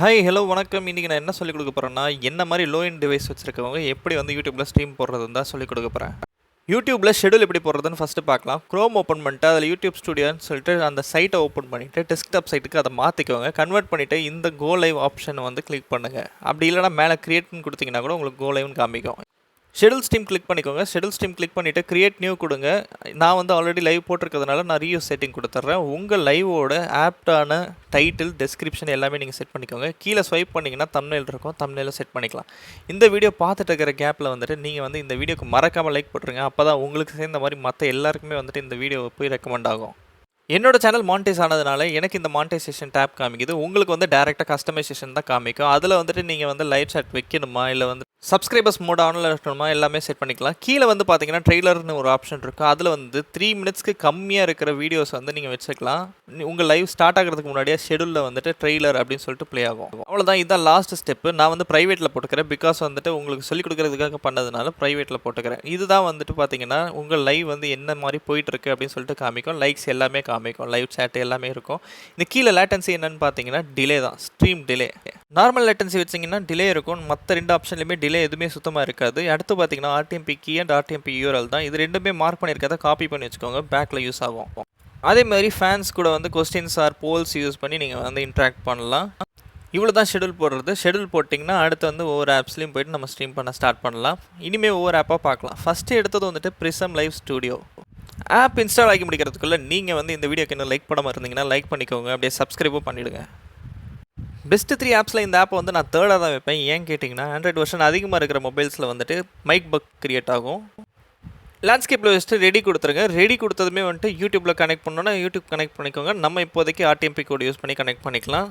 Hi hello வணக்கம். இன்றைக்கி நான் என்ன சொல்லிக் கொடுக்க போகிறேன்னா என்ன மாதிரி லோ இன் டிவைஸ் வச்சுருக்கவங்க எப்படி வந்து யூடியூப்பில் ஸ்ட்ரீம் போடுறதுன்னு தான் சொல்லிக் கொடுக்க போகிறேன் யூடியூப்பில் ஷெடியூல் எப்படி போடுறதுன்னு ஃபஸ்ட்டு பார்க்கலாம். க்ரோம் ஓப்பன் பண்ணிட்டு அதில் யூடியூப் ஸ்டுடியோன்னு சொல்லிட்டு அந்த சைட்டை ஓப்பன் பண்ணிவிட்டு டெஸ்க்டாப் சைட்டுக்கு அதை மாற்றிக்கோங்க கன்வெர்ட் பண்ணிவிட்டு இந்த கோ லைவ் ஆப்ஷனை வந்து கிளிக் பண்ணுங்கள் அப்படி இல்லைனா மேலே க்ரியேட்னு கொடுத்தீங்கன்னா கூட உங்களுக்கு கோ லைவ்னு காமிக்கும். ஷெடியூல் ஸ்டீம் கிளிக் பண்ணிக்கோங்க. ஷெடியூல் ஸ்ட்ரீம் கிளிக் பண்ணிவிட்டு கிரியேட் நியூ கொடுங்க. நான் வந்து ஆல்ரெடி லைவ் போட்டிருக்கிறதுனால நான் ரீயூஸ் செட்டிங் கொடுத்துட்றேன். உங்கள் லைவோட ஆப்டான டைட்டில் டெஸ்கிரிப்ஷன் எல்லாமே நீங்கள் செட் பண்ணிக்கோங்க. கீழே ஸ்வைப் பண்ணிங்கன்னா தம்னேல் இருக்கும். தம்னேல செட் பண்ணிக்கலாம். இந்த வீடியோ பார்த்துட்டு இருக்கிற கேப்பில் வந்துட்டு நீங்கள் வந்து இந்த வீடியோக்கு மறக்காமல் லைக் போட்டுருங்க. அப்போ தான் உங்களுக்கு சேர்ந்த மாதிரி மற்ற எல்லாருக்குமே வந்துட்டு இந்த வீடியோ போய் ரெக்கமெண்ட் ஆகும். என்னோட சேனல் மானிட்டைஸ் ஆனதுனால எனக்கு இந்த மானிட்டைசேஷன் டேப் காமிக்குது. உங்களுக்கு வந்து டேரெக்டாக கஸ்டமைசேஷன் தான் காமிக்கும். அதில் வந்துட்டு நீங்கள் வந்து லைவ் சாட் வைக்கணுமா? இல்லை வந்து சப்ஸ்கிரைபர்ஸ் மோட் ஆனில் இருக்கணுமா? எல்லாமே செட் பண்ணிக்கலாம். கீழே வந்து பார்த்தீங்கன்னா ட்ரெய்லர்னு ஒரு ஆப்ஷன் இருக்கும் அதில் வந்து த்ரீ மினிட்ஸ்க்கு கம்மியாக இருக்கிற வீடியோஸ் வந்து நீங்கள் வச்சுக்கலாம். உங்கள் லைவ் ஸ்டார்ட் ஆகிறதுக்கு முன்னாடியே ஷெடியூலில் வந்துட்டு ட்ரெய்லர் அப்படின்னு சொல்லிட்டு ப்ளே ஆகும். அவ்வளோதான் இதான் லாஸ்ட் ஸ்டெப்பு நான் வந்து ப்ரைவேட்டில் போட்டுக்கிறேன். பிகாஸ் வந்துட்டு உங்களுக்கு சொல்லிக் கொடுக்குறதுக்காக பண்ணதுனால ப்ரைவேட்டில் போட்டுக்கிறேன். இதுதான் வந்துட்டு பார்த்தீங்கன்னா உங்கள் லைவ் வந்து என்ன மாதிரி போயிட்டுருக்கு அப்படின்னு சொல்லிட்டு காமிக்கும். லைக்ஸ் எல்லாமே காமிக்கும். லைவ் சேட் எல்லாமே இருக்கும். இந்த கீழே லேட்டன்சி என்னன்னு பார்த்தீங்கன்னா டிலே தான். ஸ்ட்ரீம் டிலே நார்மல் லேட்டன்சி வச்சிங்கன்னா டிலே இருக்கும். மற்ற ரெண்டு ஆப்ஷன்லையுமே டிலே எதுவுமே சுத்தமாக இருக்காது. அடுத்து பார்த்தீங்கன்னா RTMP key and RTMP URL தான். இது ரெண்டுமே மார்க் பண்ணியிருக்கிறத காப்பி பண்ணி வச்சுக்கோங்க. பேக்கில் யூஸ் ஆகும். அதே மாதிரி ஃபேன்ஸ் கூட வந்து கொஸ்டின்ஸ் ஆர் போல்ஸ் யூஸ் பண்ணி நீங்கள் வந்து இன்ட்ராக்ட் பண்ணலாம். இவ்வளோ தான் ஷெடியூல் போடுறது. ஷெடியூல் போட்டிங்கன்னா அடுத்து வந்து ஒவ்வொரு ஆப்ஸ்லையும் போயிட்டு நம்ம ஸ்ட்ரீம் பண்ண ஸ்டார்ட் பண்ணலாம். இனிமேல் ஒவ்வொரு ஆப்பாக பார்க்கலாம். ஃபஸ்ட்டு எடுத்தது வந்துட்டு Prism Live Studio app install ஆகி முடிக்கிறதுக்குள்ளே நீங்கள் வந்து இந்த வீடியோக்கு இன்னும் லைக் பண்ணாமல் இருந்தீங்கன்னா லைக் பண்ணிக்கோங்க. அப்படியே சப்ஸ்கிரைபும் பண்ணிவிடுங்க பெஸ்ட்டு த்ரீ ஆப்ஸில் இந்த ஆப்பை வந்து நான் தேர்டாக தான் வைப்பேன். ஏன் கேட்டிங்கன்னா ஆண்ட்ராய்டு வெர்ஷன் அதிகமாக இருக்கிற மொபைல்ஸில் வந்துட்டு மைக் பக் கிரியேட் ஆகும். லேண்ட்ஸ்கேப்பில் வச்சுட்டு ரெடி கொடுத்துருங்க. ரெடி கொடுத்ததுமே வந்துட்டு யூடியூப்பில் கனெக்ட் பண்ணோன்னா யூடியூப் கனெக்ட் பண்ணிக்கோங்க. நம்ம இப்போதைக்கு ஆர்டிஎம்பி கோட் யூஸ் பண்ணி கனெக்ட் பண்ணிக்கலாம்.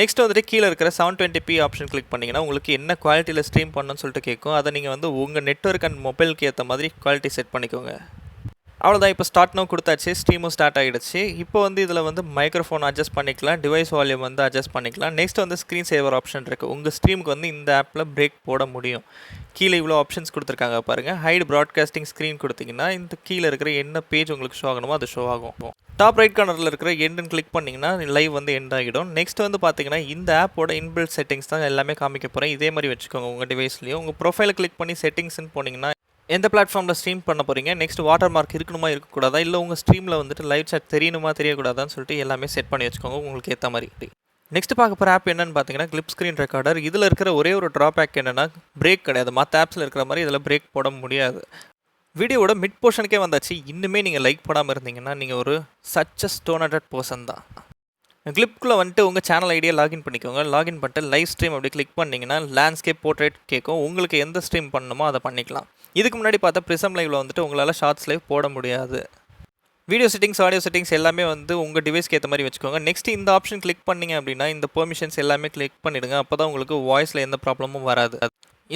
நெக்ஸ்ட் வந்துட்டு கீழே இருக்கிற seven twenty p option click பண்ணிங்கன்னா உங்களுக்கு என்ன குவாலிட்டியில் ஸ்ட்ரீம் பண்ணணும்னு சொல்லிட்டு கேட்கும். அதை நீங்கள் வந்து உங்கள் நெட்ஒர்க் அண்ட் மொபைலுக்கு ஏற்ற மாதிரி குவாலிட்டி செட் பண்ணிக்கோங்க. அவ்வளோதான் இப்போ ஸ்டார்ட் நோ கொடுத்தாச்சு ஸ்ட்ரீமும் ஸ்டார்ட் ஆகிடுச்சு. இப்போ வந்து இதில் வந்து மைக்ரோஃபோன் அட்ஜஸ்ட் பண்ணிக்கலாம் டிவைஸ் வால்யூம் வந்து அட்ஜஸ்ட் பண்ணிக்கலாம். நெக்ஸ்ட் வந்து ஸ்க்ரீன் சேவர் ஆப்ஷன் இருக்குது உங்கள் ஸ்ட்ரீமுக்கு வந்து இந்த ஆப்பில் பிரேக் போட முடியும். கீழே இவ்வளோ ஆப்ஷன்ஸ் கொடுத்துருக்காங்க பாருங்கள் ஹைட் ப்ராட்காஸ்டிங் ஸ்க்ரீன் கொடுத்தீங்கன்னா இந்த கீழே இருக்கிற என்ன பேஜ் உங்களுக்கு ஷோ ஆகணுமோ அது ஷோ ஆகும். டாப் ரைட் கார்னரில் இருக்கிற எண்டுன்னு கிளிக் பண்ணிங்கன்னா லைவ் வந்து எண்ட் ஆகிடும். நெக்ஸ்ட் வந்து பார்த்தீங்கன்னா இந்த ஆப்போட இன்பில்ட் செட்டிங்ஸ் தான் எல்லாமே காமிக்க போகிறேன் இதே மாதிரி வச்சுக்கோங்க உங்கள் டிவைஸ்லேயும் உங்கள் ப்ரொஃபைலை கிளிக் பண்ணி செட்டிங்ஸ்னு போனீங்கன்னா எந்த பிளாட்ஃபார்மில் ஸ்ட்ரீம் பண்ண போகிறீங்க நெக்ஸ்ட் வாட்டர் மார்க் இருக்கணுமா இருக்கக்கூடாதா? இல்லை உங்கள் ஸ்ட்ரீமில் வந்துட்டு லைவ் சாட் தெரியணுமா தெரியக்கூடாதான்னு சொல்லிட்டு எல்லாமே செட் பண்ணி வச்சுக்கோங்க. உங்களுக்கு ஏற்ற மாதிரி. நெக்ஸ்ட் பார்க்க போகிற ஆப் என்னென்னு பார்த்தீங்கன்னா கிளிப் ஸ்க்ரீன் ரெக்கார்டர் இதில் இருக்கிற ஒரே ஒரு ட்ராபேக் என்னென்னா பிரேக் கிடையாது. மற்ற ஆப்ஸில் இருக்கிற மாதிரி இதில் பிரேக் போட முடியாது. வீடியோவோட மிட் போர்ஷனுக்கே வந்தாச்சு. இன்னுமே நீங்கள் லைக் போடாமல் இருந்தீங்கன்னா நீங்கள் ஒரு such a stone hundred person தான். கிளிப்குள்ளே வந்துட்டு உங்கள் சேனல் ஐடியா லாகின் பண்ணிக்கோங்க. லாகின் பண்ணிட்டு லைவ் ஸ்ட்ரீம் அப்படி கிளிக் பண்ணிங்கன்னா லேண்ட்ஸ்கேப் போர்ட்ரேட் கேட்கும். உங்களுக்கு எந்த ஸ்ட்ரீம் பண்ணணுமோ அதை பண்ணிக்கலாம். இதுக்கு முன்னாடி பார்த்தா ப்ரிசம் லைவில் வந்துட்டு உங்களால் ஷார்ட்ஸ் லைவ் போட முடியாது. வீடியோ செட்டிங்ஸ் ஆடியோ செட்டிங்ஸ் எல்லாமே வந்து உங்கள் டிவைஸ்க்கு ஏற்ற மாதிரி வச்சுக்கோங்க. நெக்ஸ்ட் இந்த ஆப்ஷன் கிளிக் பண்ணீங்க அப்படின்னா இந்த பெர்மிஷன்ஸ் எல்லாமே கிளிக் பண்ணிவிடுங்க அப்போ தான் உங்களுக்கு வாய்ஸில் எந்த ப்ராப்ளமும் வராது.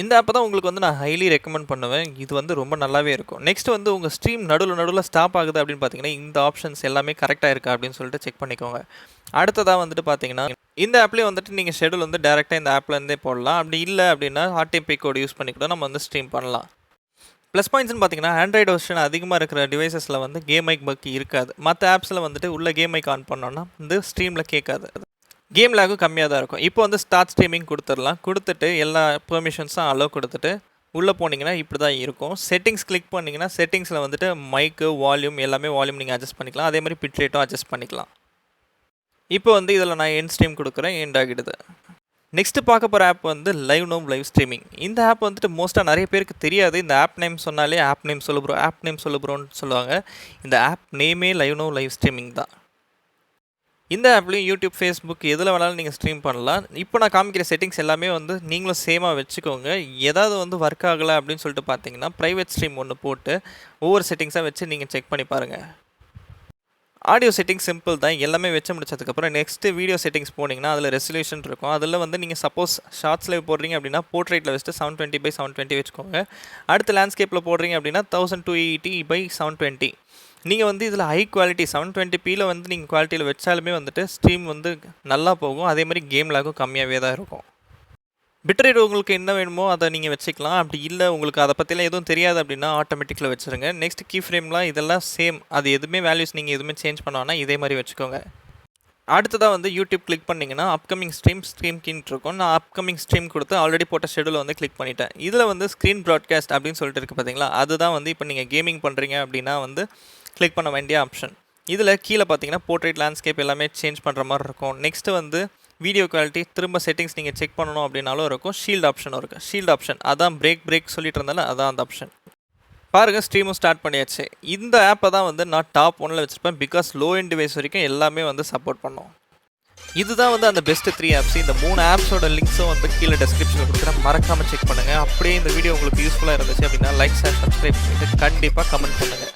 இந்த ஆப்பை தான் உங்களுக்கு வந்து நான் ஹைலி ரெக்கமெண்ட் பண்ணுவேன். இது வந்து ரொம்ப நல்லாவே இருக்கும். நெக்ஸ்ட் வந்து உங்கள் ஸ்ட்ரீம் நடுவில் நடுவில் ஸ்டாப் ஆகுது அப்படின்னு பார்த்தீங்கன்னா இந்த ஆப்ஷன்ஸ் எல்லாமே கரெக்டாக இருக்கா அப்படின்னு சொல்லிட்டு செக் பண்ணிக்கோங்க. அடுத்ததாக வந்துட்டு பார்த்தீங்கன்னா இந்த ஆப்லேயே வந்துட்டு நீங்கள் ஷெடியூல் வந்து டேரெக்டாக இந்த ஆப்லேருந்தே போடலாம். அப்படி இல்லை அப்படின்னா ஆர்டிபி கோடு யூஸ் பண்ணி கூட நம்ம வந்து ஸ்ட்ரீம் பண்ணலாம். ப்ளஸ் பாயிண்ட்ஸ்னு பார்த்தீங்கன்னா ஆண்ட்ராய்டு வெர்ஷன் அதிகமாக இருக்கிற டிவைசஸில் வந்து கேம் மைக் பக் இருக்காது. மற்ற ஆப்ஸில் வந்துட்டு உள்ள கேம் மைக் ஆன் பண்ணோன்னா வந்து ஸ்ட்ரீமில் கேட்காது. கேம் லேகும் கம்மியாக தான் இருக்கும். இப்போ வந்து ஸ்டார்ட் ஸ்ட்ரீமிங் கொடுத்துடலாம். கொடுத்துட்டு எல்லா பெர்மிஷன்ஸும் அலோவ் கொடுத்துட்டு உள்ளே போனீங்கன்னா இப்படி தான் இருக்கும். செட்டிங்ஸ் கிளிக் பண்ணிங்கன்னா செட்டிங்ஸில் வந்துட்டு மைக்கு வால்யூம் எல்லாமே வால்யூம் நீங்கள் அட்ஜஸ்ட் பண்ணிக்கலாம். அதே மாதிரி பிட் ரேட்டும் அட்ஜஸ்ட் பண்ணிக்கலாம். இப்போ வந்து இதில் நான் என் ஸ்ட்ரீம் கொடுக்குறேன். எண்ட் ஆகிடுது. நெக்ஸ்ட்டு பார்க்க போகிற ஆப் வந்து லைவ் நோம் லைவ் ஸ்ட்ரீமிங் இந்த ஆப் வந்துட்டு மோஸ்ட்டாக நிறைய பேருக்கு தெரியாது. இந்த ஆப் நேம் சொன்னாலே ஆப் நேம் சொல்லு ப்ரோ ஆப் நேம் சொல்லு ப்ரோன்னு சொல்லுவாங்க. இந்த ஆப் நேமே லைவ் நோ லைவ் ஸ்ட்ரீமிங் தான். இந்த ஆப்லேயும் யூடியூப் ஃபேஸ்புக் எதில் வேணாலும் நீங்கள் ஸ்ட்ரீம் பண்ணலாம். இப்போ நான் காமிக்கிற செட்டிங்ஸ் எல்லாமே வந்து நீங்களும் சேமாக வச்சுக்கோங்க. ஏதாவது வந்து ஒர்க் ஆகலை அப்படின்னு சொல்லிட்டு பார்த்தீங்கன்னா ப்ரைவேட் ஸ்ட்ரீம் ஒன்று போட்டு ஒவ்வொரு செட்டிங்ஸாக வச்சு நீங்கள் செக் பண்ணி பாருங்கள் ஆடியோ செட்டிங்ஸ் சிம்பிள் தான். எல்லாமே வச்சு முடிச்சதுக்கப்புறம் நெக்ஸ்ட்டு வீடியோ செட்டிங்ஸ் போனீங்கன்னா அதில் ரெசல்யூஷன் இருக்கும். அதில் வந்து நீங்கள் சப்போஸ் ஷார்ட்ஸ் லைவ் போடுறீங்க அப்படின்னா போர்ட்ரேட்டில் வச்சுட்டு seven twenty by seven twenty வச்சுக்கோங்க. அடுத்து லேண்ட்ஸ்கேப்பில் போடுறீங்க அப்படின்னா thousand two eighty by seven twenty நீங்கள் வந்து இதில் ஹை குவாலிட்டி செவன் டுவெண்ட்டி பியில் வந்து நீங்கள் குவாலிட்டியில் வச்சாலுமே வந்துட்டு ஸ்ட்ரீம் வந்து நல்லா போகும். அதே மாதிரி கேம் லாகும் கம்மியாகவே தான் இருக்கும். பிட்ரேட் உங்களுக்கு என்ன வேணுமோ அதை நீங்கள் வச்சுக்கலாம். அப்படி இல்லை உங்களுக்கு அதை பற்றிலாம் எதுவும் தெரியாது அப்படின்னா ஆட்டோமேட்டிக்கில் வச்சுருங்க. நெக்ஸ்ட் கீ ஃப்ரேம்லாம் இதெல்லாம் சேம் அது எதுவுமே வேல்யூஸ் நீங்கள் எதுவுமே சேஞ்ச் பண்ணுவாங்கன்னா இதே மாதிரி வச்சுக்கோங்க. அடுத்ததாக வந்து யூடியூப் கிளிக் பண்ணிங்கன்னா அப்கமிங் ஸ்ட்ரீம் ஸ்ட்ரீம் கின்ட்டு இருக்கும். நான் அப்கமிங் ஸ்ட்ரீம் கொடுத்து ஆல்ரெடி போட்ட ஷெடியூல் வந்து கிளிக் பண்ணிட்டேன். இதில் வந்து ஸ்க்ரீன் ப்ராட்காஸ்ட் அப்படின்னு சொல்லிட்டு இருக்குது பார்த்தீங்களா அதுதான் வந்து இப்போ நீங்கள் கேமிங் பண்ணுறீங்க அப்படின்னா வந்து கிளிக் பண்ண வேண்டிய ஆப்ஷன் இதில் கீழே பார்த்தீங்கன்னா போர்ட்ரேட் லேண்ட்ஸ்கேப் எல்லாமே சேஞ்ச் பண்ணுற மாதிரி இருக்கும். நெக்ஸ்ட்டு வந்து வீடியோ குவாலிட்டி திரும்ப செட்டிங்ஸ் நீங்கள் செக் பண்ணணும் அப்படின்னாலும் இருக்கும். ஷீல்டு ஆப்ஷனும் இருக்குது ஷீல்டு ஆப்ஷன் அதான் பிரேக் பிரேக் சொல்லிட்டு இருந்தாலும் அதான் அந்த ஆப்ஷன் பாருங்கள் ஸ்ட்ரீமும் ஸ்டார்ட் பண்ணியாச்சு. இந்த ஆப்பை தான் வந்து நான் டாப் ஒனில் வச்சுருப்பேன் பிகாஸ் லோ எண்ட் டிவைஸ் வரைக்கும் எல்லாமே வந்து சப்போர்ட் பண்ணோம். இதுதான் வந்து அந்த பெஸ்ட் த்ரீ ஆப்ஸ் இந்த மூணு ஆப்ஸோட லிங்க்ஸும் வந்து கீழே டெஸ்கிரிப்ஷனில் கொடுக்குறேன். மறக்காமல் செக் பண்ணுங்கள் அப்படியே இந்த வீடியோ உங்களுக்கு யூஸ்ஃபுல்லாக இருந்துச்சு அப்படின்னா லைக் ஷேர் சப்ஸ்கிரைப் பண்ணிட்டு கண்டிப்பாக கமெண்ட் பண்ணுங்கள்